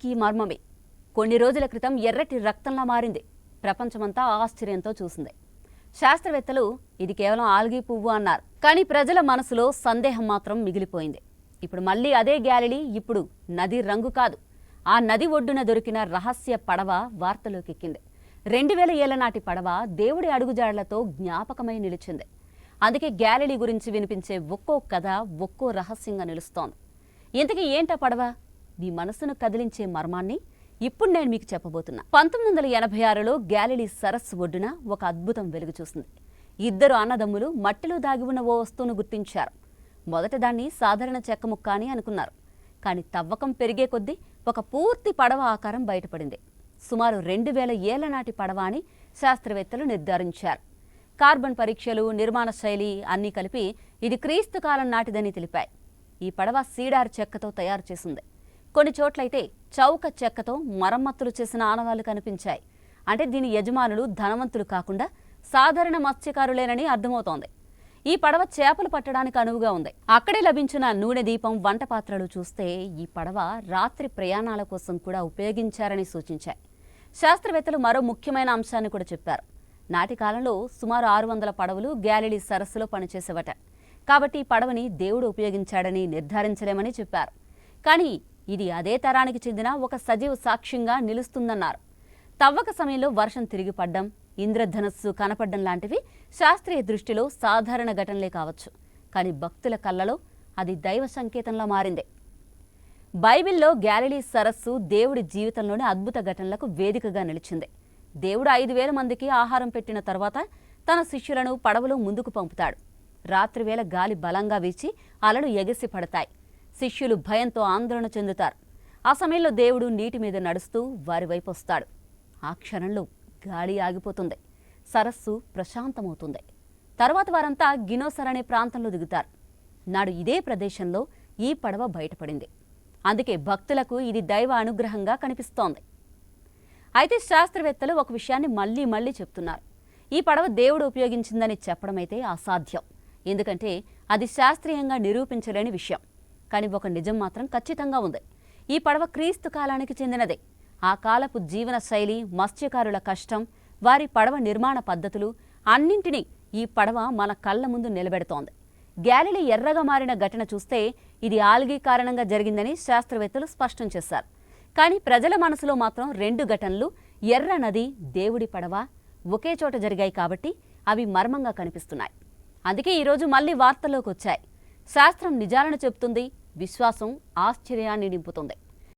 ఆల్గీకి మర్మమే. కొన్ని రోజుల క్రితం ఎర్రటి రక్తంలా మారింది. ప్రపంచమంతా ఆశ్చర్యంతో చూసింది. శాస్త్రవేత్తలు ఇది కేవలం ఆల్గీ పువ్వు అన్నారు. కానీ ప్రజల మనసులో సందేహం మాత్రం మిగిలిపోయింది. ఇప్పుడు మళ్ళీ అదే గ్యాలరీ ఇప్పుడు నది రంగు కాదు. ఆ నది ఒడ్డున దొరికిన రహస్య పడవ వార్తలోకెక్కింది. రెండు వేల ఏళ్ళ నాటి పడవ దేవుడి అడుగుజాడలతో జ్ఞాపకమై నిలిచింది. అందుకే గ్యాలరీ గురించి వినిపించే ఒక్కో కథ ఒక్కో రహస్యంగా నిలుస్తోంది. ఇంతకీ ఏంటా పడవ? మీ మనసును కదిలించే మర్మాన్ని ఇప్పుడు నేను మీకు చెప్పబోతున్నా. పంతొమ్మిది వందల ఎనభై ఆరులో గ్యాలిలీ సరస్సు ఒడ్డున ఒక అద్భుతం వెలుగు చూసింది ఇద్దరు అన్నదమ్ములు మట్టిలో దాగి ఉన్న ఓ వస్తువును గుర్తించారు. మొదట దాన్ని సాధారణ చెక్క ముక్క అని అనుకున్నారు. కానీ తవ్వకం పెరిగే కొద్దీ ఒక పూర్తి పడవ ఆకారం బయటపడింది. సుమారు రెండు వేల ఏళ్ళ నాటి పడవ అని శాస్త్రవేత్తలు నిర్ధారించారు. కార్బన్ పరీక్షలు నిర్మాణ శైలి అన్నీ కలిపి ఇది క్రీస్తు కాలం నాటిదని తెలిపాయి. ఈ పడవ సీడార్ చెక్కతో తయారు చేసింది. కొన్ని చోట్లయితే చౌక చెక్కతో మరమ్మతులు చేసిన ఆనవాళ్ళు కనిపించాయి. అంటే దీని యజమానులు ధనవంతులు కాకుండా సాధారణ మత్స్యకారులేనని అర్థమవుతోంది. ఈ పడవ చేపలు పట్టడానికి అనువుగా ఉంది. అక్కడే లభించిన నూనె దీపం వంట పాత్రలు చూస్తే ఈ పడవ రాత్రి ప్రయాణాల కోసం కూడా ఉపయోగించారని సూచించాయి. శాస్త్రవేత్తలు మరో ముఖ్యమైన అంశాన్ని కూడా చెప్పారు. నాటి కాలంలో సుమారు ఆరు వందల పడవలు గ్యాలిలీ సరస్సులో పనిచేసేవట. కాబట్టి ఈ పడవని దేవుడు ఉపయోగించాడని నిర్ధారించలేమని చెప్పారు. కానీ ఇది అదే తరానికి చెందిన ఒక సజీవ సాక్ష్యంగా నిలుస్తుందన్నారు. తవ్వక సమయంలో వర్షం తిరిగి పడ్డం ఇంద్రధనస్సు కనపడ్డం లాంటివి శాస్త్రీయ దృష్టిలో సాధారణ ఘటనలే కావచ్చు. కానీ భక్తుల కళ్ళలో అది దైవ సంకేతంలా మారింది. బైబిల్లో గ్యాలిలీ సరస్సు దేవుడి జీవితంలోని అద్భుత ఘటనలకు వేదికగా నిలిచింది. దేవుడు ఐదు వేల మందికి ఆహారం పెట్టిన తర్వాత తన శిష్యులను పడవలో ముందుకు పంపుతాడు. రాత్రివేళ గాలి బలంగా వీచి అలలు ఎగసి పడతాయి శిష్యులు భయంతో ఆందోళన చెందుతారు. ఆ సమయంలో దేవుడు నీటి మీద నడుస్తూ వారి వైపు వస్తాడు. ఆ క్షణంలో గాలి ఆగిపోతుంది. సరస్సు ప్రశాంతమవుతుంది. తర్వాత వారంతా గినోసర్ అనే ప్రాంతంలో దిగుతారు. నాడు ఇదే ప్రదేశంలో ఈ పడవ బయటపడింది. అందుకే భక్తులకు ఇది దైవ అనుగ్రహంగా కనిపిస్తోంది. అయితే శాస్త్రవేత్తలు ఒక విషయాన్ని మళ్ళీ మళ్ళీ చెప్తున్నారు. ఈ పడవ దేవుడు ఉపయోగించిందని చెప్పడమైతే అసాధ్యం. ఎందుకంటే అది శాస్త్రీయంగా నిరూపించలేని విషయం. కానీ ఒక నిజం మాత్రం ఖచ్చితంగా ఉంది. ఈ పడవ క్రీస్తు కాలానికి చెందినదే. ఆ కాలపు జీవన శైలి మత్స్యకారుల కష్టం వారి పడవ నిర్మాణ పద్ధతులు అన్నింటినీ ఈ పడవ మన కళ్ళ ముందు నిలబెడుతోంది. గ్యాలిలీ ఎర్రగా మారిన ఘటన చూస్తే ఇది ఆల్గీ కారణంగా జరిగిందని శాస్త్రవేత్తలు స్పష్టం చేశారు. కానీ ప్రజల మనసులో మాత్రం రెండు ఘటనలు ఎర్ర నది దేవుడి పడవ ఒకే చోట జరిగాయి కాబట్టి అవి మర్మంగా కనిపిస్తున్నాయి. అందుకే ఈరోజు మళ్ళీ వార్తల్లోకి వచ్చాయి శాస్త్రం నిజాలను చెబుతుంది విశ్వాసం ఆశ్చర్యాన్ని నింపుతుంది.